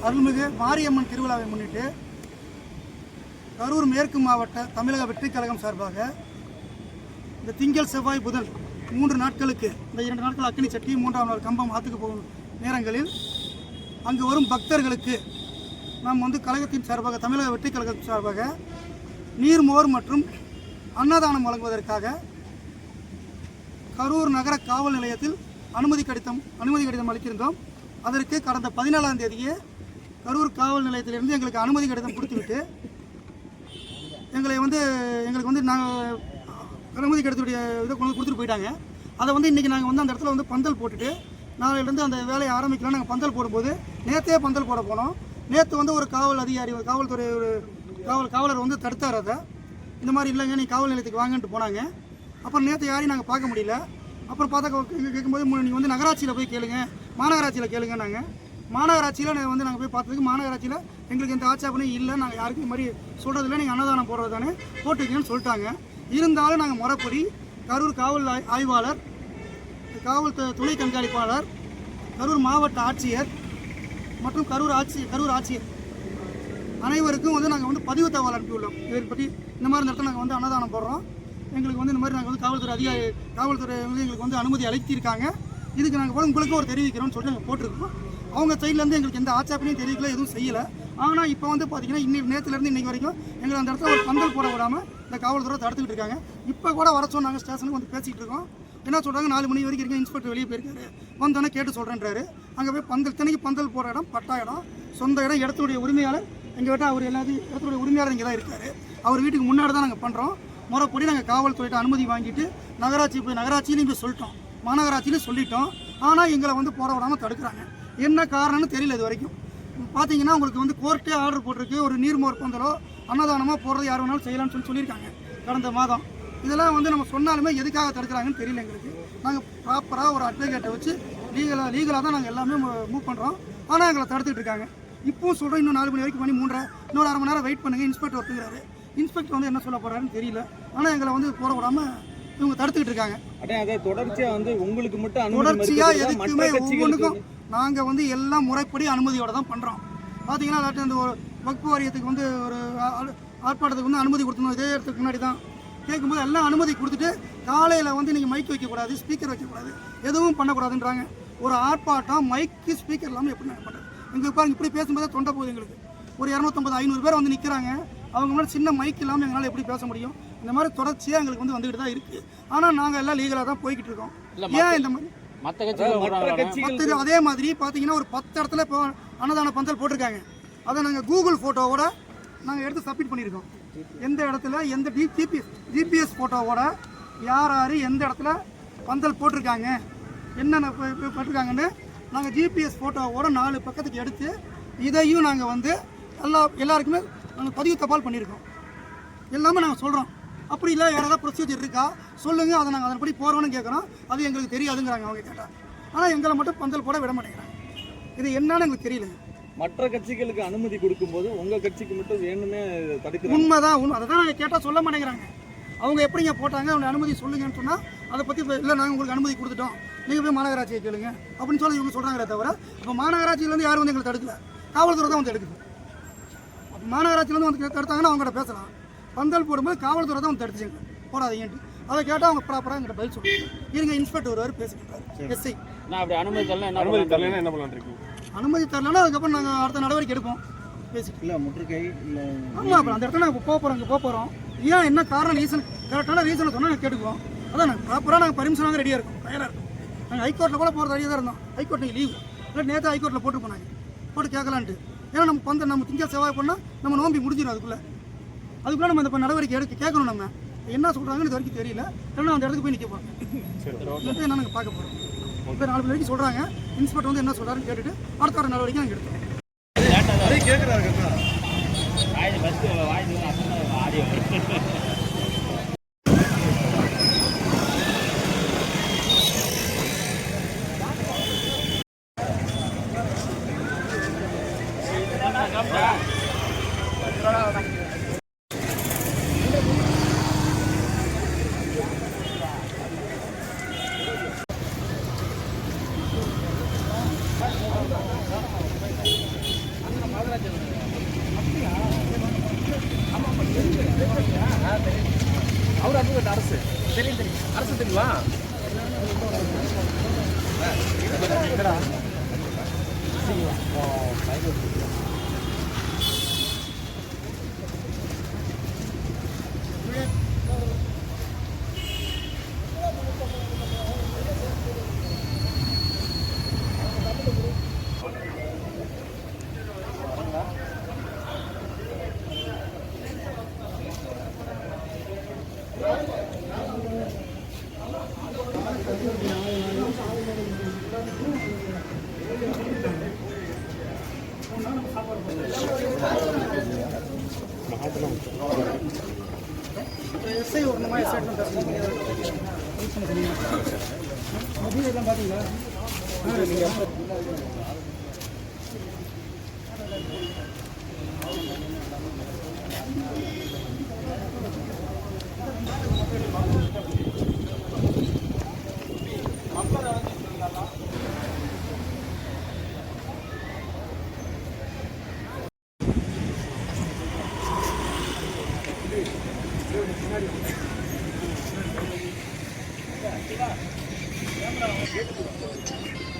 அருள்மிகு மாரியம்மன் திருவிழாவை முன்னிட்டு கரூர் மேற்கு மாவட்ட தமிழக வெற்றிக் கழகம் சார்பாக இந்த திங்கள் செவ்வாய் புதன் மூன்று நாட்களுக்கு இந்த இரண்டு நாட்கள் அக்கினி சட்டி மூன்றாம் நாள் கம்பம் ஆற்றுக்கு போகும் நேரங்களில் அங்கு வரும் பக்தர்களுக்கு நாம் வந்து கழகத்தின் சார்பாக தமிழக வெற்றிக் கழகத்தின் சார்பாக நீர்மோர் மற்றும் அன்னதானம் வழங்குவதற்காக கரூர் நகர காவல் நிலையத்தில் அனுமதி கடிதம் அனுமதி கடிதம் அளித்திருந்தோம் அதற்கு கடந்த பதினாலாம் தேதியே கரூர் காவல் நிலையத்திலிருந்து எங்களுக்கு அனுமதி கடிதம் கொடுத்துவிட்டு எங்களை வந்து எங்களுக்கு வந்து நாங்கள் அனுமதி கடிதத்துடைய இதை கொண்டு வந்து கொடுத்துட்டு போயிட்டாங்க. அதை வந்து இன்றைக்கி நாங்கள் வந்து அந்த இடத்துல வந்து பந்தல் போட்டுட்டு நாளையிலேருந்து அந்த வேலையை ஆரம்பிக்கலாம் நாங்கள் பந்தல் போடும்போது நேற்றே பந்தல் போட போனோம். நேற்று வந்து ஒரு காவல் அதிகாரி ஒரு காவல்துறை ஒரு காவல் காவலர் வந்து தடுத்தார் அதை. இந்த மாதிரி இல்லைங்க நீ காவல் நிலையத்துக்கு வாங்கன்ட்டு போனாங்க. அப்புறம் நேற்று யாரையும் நாங்கள் பார்க்க முடியல. அப்புறம் பார்த்தா கேட்கும்போது நீங்கள் வந்து நகராட்சியில் போய் கேளுங்க மாநகராட்சியில் கேளுங்க நாங்கள் மாநகராட்சியில் வந்து நாங்கள் போய் பார்த்ததுக்கு மாநகராட்சியில் எங்களுக்கு எந்த ஆட்சேபனையும் இல்லை. நாங்கள் யாருக்கும் இது மாதிரி சொல்கிறதில்ல நீங்கள் அன்னதானம் போடுறது தானே போட்டுக்கங்கன்னு சொல்லிட்டாங்க. இருந்தாலும் நாங்கள் முறைப்படி கரூர் காவல் ஆய்- ஆய்வாளர் காவல் துணை கண்காணிப்பாளர் கரூர் மாவட்ட ஆட்சியர் மற்றும் கரூர் ஆட்சி கரூர் ஆட்சியர் அனைவருக்கும் வந்து நாங்கள் வந்து பதிவு தகவல் அனுப்பியுள்ளோம். இதை பற்றி இந்த மாதிரி இடத்துல நாங்கள் வந்து அன்னதானம் போடுறோம். எங்களுக்கு வந்து இந்த மாதிரி நாங்கள் வந்து காவல்துறை அதிகாரி காவல்துறை வந்து எங்களுக்கு வந்து அனுமதி அளித்திருக்காங்க. இதுக்கு நாங்கள் கூட உங்களுக்கு ஒரு தெரிவிக்கிறோம்னு சொல்லிட்டு நாங்கள் போட்டிருக்கோம். அவங்க சைட்லேருந்து எங்களுக்கு எந்த ஆட்சேபனையும் தெரியல எதுவும் செய்யலை. ஆனால் இப்போ வந்து பார்த்தீங்கன்னா இன்னி நேற்றுலேருந்து இன்றைக்கி வரைக்கும் எங்களை அந்த இடத்துல ஒரு பந்தல் போட விடாமல் இந்த காவல்துறை தடுத்துக்கிட்டு இருக்காங்க. இப்போ கூட வர சொன்னாங்க ஸ்டேஷனுக்கு வந்து பேசிக்கிட்டு இருக்கோம். என்ன சொல்கிறாங்க நாலு மணி வரைக்கும் இருக்க இன்ஸ்பெக்டர் வெளியே போயிருக்காரு. வந்தோன்னே கேட்டு சொல்கிறேன்றாரு அங்கே போய் பந்தல் தினைக்கு பந்தல் போடுற இடம் பட்டா இடம் சொந்த இடம் இடத்துடைய உரிமையாளர். எங்கள் விட்டால் அவர் எல்லாத்தையும் இடத்துடைய உரிமையாளர் இங்கே தான் இருக்காரு. அவர் வீட்டுக்கு முன்னாடி தான் நாங்கள் பண்ணுறோம் முறைப்படி நாங்கள் காவல்துறையிட்ட அனுமதி வாங்கிட்டு நகராட்சி போய் நகராட்சியிலையும் போய் சொல்லிட்டோம். மாநகராட்சியிலையும் சொல்லிட்டோம். ஆனால் எங்களை வந்து போட விடாமல் தடுக்கிறாங்க. என்ன காரணம்னு தெரியல இது வரைக்கும். பார்த்தீங்கன்னா உங்களுக்கு வந்து கோர்ட்டே ஆர்டர் போட்டிருக்கு ஒரு நீர்மோர் பந்தலோ அன்னதானமாக போடுறது யார் வேணாலும் செய்யலாம்னு சொல்லி சொல்லியிருக்காங்க கடந்த மாதம். இதெல்லாம் வந்து நம்ம சொன்னாலுமே எதுக்காக தடுக்கிறாங்கன்னு தெரியல எங்களுக்கு. நாங்கள் ப்ராப்பராக ஒரு அட்வொகேட்டை வச்சு லீகலாக லீகலாக தான் நாங்கள் எல்லாமே மூவ் பண்ணுறோம் ஆனால் எங்களை தடுத்துட்டு இருக்காங்க. இப்பவும் சொல்கிறோம் இன்னும் நாலு மணி வரைக்கும் மணி மூன்றரை இன்னொரு அரை மணி நேரம் வெயிட் பண்ணுங்கள் இன்ஸ்பெக்டர் ஒத்துக்கிறாரு. இன்ஸ்பெக்டர் வந்து என்ன சொல்ல போகிறாருன்னு தெரியல. ஆனால் எங்களை வந்து போட விடாமல் இவங்க தடுத்துக்கிட்டு இருக்காங்க. அடே அதை தொடர்ச்சியா வந்து உங்களுக்கு மட்டும் தொடர்ச்சியாக எதுக்குமே ஒவ்வொன்றுக்கும் நாங்கள் வந்து எல்லாம் முறைப்படி அனுமதியோட தான் பண்ணுறோம் பார்த்தீங்கன்னா அதாட்டம் அந்த ஒரு வக்பு வாரியத்துக்கு வந்து ஒரு ஆர்ப்பாட்டத்துக்கு வந்து அனுமதி கொடுத்தணும் இதே இடத்துக்கு முன்னாடி தான். கேட்கும்போது எல்லாம் அனுமதி கொடுத்துட்டு காலையில் வந்து நீங்கள் மைக் வைக்கக்கூடாது ஸ்பீக்கர் வைக்கக்கூடாது. எதுவும் பண்ணக்கூடாதுன்றாங்க. ஒரு ஆர்ப்பாட்டம் மைக்கு ஸ்பீக்கர் இல்லாமல் எப்படி நாங்கள் பண்ணுறது எங்களுக்கு பாருங்க இப்படி பேசும்போதே தொண்டை போகுது எங்களுக்கு. ஒரு இரநூத்தம்பது ஐநூறு பேர் வந்து நிற்கிறாங்க அவங்க முன்னாடி சின்ன மைக் இல்லாமல் எங்களால் எப்படி பேச முடியும்? இந்த மாதிரி தொடர்ச்சியாக எங்களுக்கு வந்து வந்துக்கிட்டு தான் இருக்குது ஆனால் நாங்கள் எல்லாம் லீகலாக தான் போய்கிட்டு இருக்கோம். ஏன் இந்த மாதிரி? மற்ற கட்சிகள் அதே மாதிரி பார்த்தீங்கன்னா ஒரு பத்து இடத்துல இப்போ அன்னதான பந்தல் போட்டிருக்காங்க. அதை நாங்கள் கூகுள் ஃபோட்டோவோட நாங்கள் எடுத்து சப்மிட் பண்ணியிருக்கோம். எந்த இடத்துல எந்த டி ஜிபிஎஸ் ஜிபிஎஸ் ஃபோட்டோவோட யார் யார் எந்த இடத்துல பந்தல் போட்டிருக்காங்க என்னென்ன போட்டிருக்காங்கன்னு நாங்கள் ஜிபிஎஸ் ஃபோட்டோவோட நாலு பக்கத்துக்கு எடுத்து இதையும் நாங்கள் வந்து எல்லா எல்லாருக்குமே நாங்கள் பதிவு தபால் பண்ணியிருக்கோம். எல்லாமே நாங்கள் சொல்கிறோம் அப்படி இல்லை வேறு ஏதாவது ப்ரொசீஜர் இருக்கா? சொல்லுங்கள் அதை நாங்கள் அதன்படி போகிறோன்னு கேட்குறோம் அது எங்களுக்கு தெரியாதுங்கிறாங்க அவங்க கேட்டால் ஆனால் எங்களை மட்டும் பந்தல் போட விட மாட்டேங்கிறாங்க. இது என்னன்னு எங்களுக்கு தெரியல மற்ற கட்சிகளுக்கு அனுமதி கொடுக்கும்போது உங்க கட்சிக்கு மட்டும் வேணுமே தடுக்கிறாங்க. உண்மைதான் உண்மை. அதை தான் கேட்டால் சொல்ல மாட்டேங்கிறாங்க. அவங்க எப்படிங்க போட்டாங்க அவங்க அனுமதி சொல்லுங்கன்னு சொன்னால் அதை பற்றி இல்லை நாங்கள் உங்களுக்கு அனுமதி கொடுத்துட்டோம். நீங்கள் போய் மாநகராட்சியை கேளுங்க. அப்படின்னு சொல்லி இவங்க சொல்கிறாங்களே தவிர இப்போ மாநகராட்சியிலேருந்து யாரும் வந்து எங்களை தடுக்கல. காவல்துறை தான் வந்து எடுக்குது. அப்போ மாநகராட்சியிலேருந்து வந்து தடுத்தாங்கன்னா அவங்ககிட்ட பேசலாம். பந்தல் போடும்போது காவல்துறை தான் வந்து தடுத்துச்சுங்க போடாதீங்கன்ட்டு அதை கேட்டால் அவங்க ப்ராப்பராக எங்கிட்ட பதில் சொல்லுவாங்க. இருங்க இன்ஸ்பெக்டர் வருவார் பேசிக்கிட்டாரு எஸ்ஐ நான் அப்படி அனுமதி தரல என்ன அனுமதி தரலைன்னா என்ன இருக்கீங்க? அனுமதி தரலன்னா அதுக்கப்புறம் நாங்கள் அடுத்த நடவடிக்கை எடுப்போம். பேசிட்டு. இல்ல முற்றுகை இல்ல ஆமாம் அப்புறம் அந்த இடத்துல நாங்கள் போக போகிறோம் இங்கே போக போகிறோம் ஏன் என்ன காரணம் ரீசன் கரெக்டான ரீசனை சொன்னால் நாங்கள் கேட்டுக்குவோம். அதான் நாங்கள் ப்ராப்பராக நாங்கள் பர்மிஷன் வாங்க ரெடியாக இருக்கோம். தயாராக இருக்கோம். நாங்கள் ஹைகோர்ட்டில் கூட போகிறது ரெடியாக தான் இருந்தோம். ஹைகோர்ட் நீங்கள் லீவு இல்லை நேற்று ஹைகோர்ட்டில் போட்டு போனாங்க போட்டு கேட்கலான்ட்டு. ஏன்னா நம்ம பந்த நம்ம திங்க செவ்வாய் பண்ணால் நம்ம நோம்பி முடிஞ்சிடும் அதுக்குள்ளே. அதுக்குள்ள நம்ம இந்த நடவடிக்கை எடுக்க கேட்கணும் நம்ம. என்ன சொல்கிறாங்கன்னு இது வரைக்கும் தெரியல. இல்லைன்னா அந்த இடத்துக்கு போய் நிற்க போகிறோம் என்ன நாங்கள் பார்க்க போகிறோம் இப்போ நாலு வரைக்கும் சொல்கிறாங்க இன்ஸ்பெக்டர் வந்து என்ன சொல்கிறாருன்னு கேட்டுட்டு அடுத்த வர நடவடிக்கை நாங்கள் எடுத்தோம் Thank you. அவர் அட்வொகேட் அரசு. தெரியும் தெரியும். அரசு தெரியுமா? சரிங்களா எஸ்ஐ ஒரு இந்த மாதிரி ஸ்டேட்மெண்ட் மதியம் எல்லாம் பார்த்தீங்களா Thank you. 吃饭能不能别这么多废话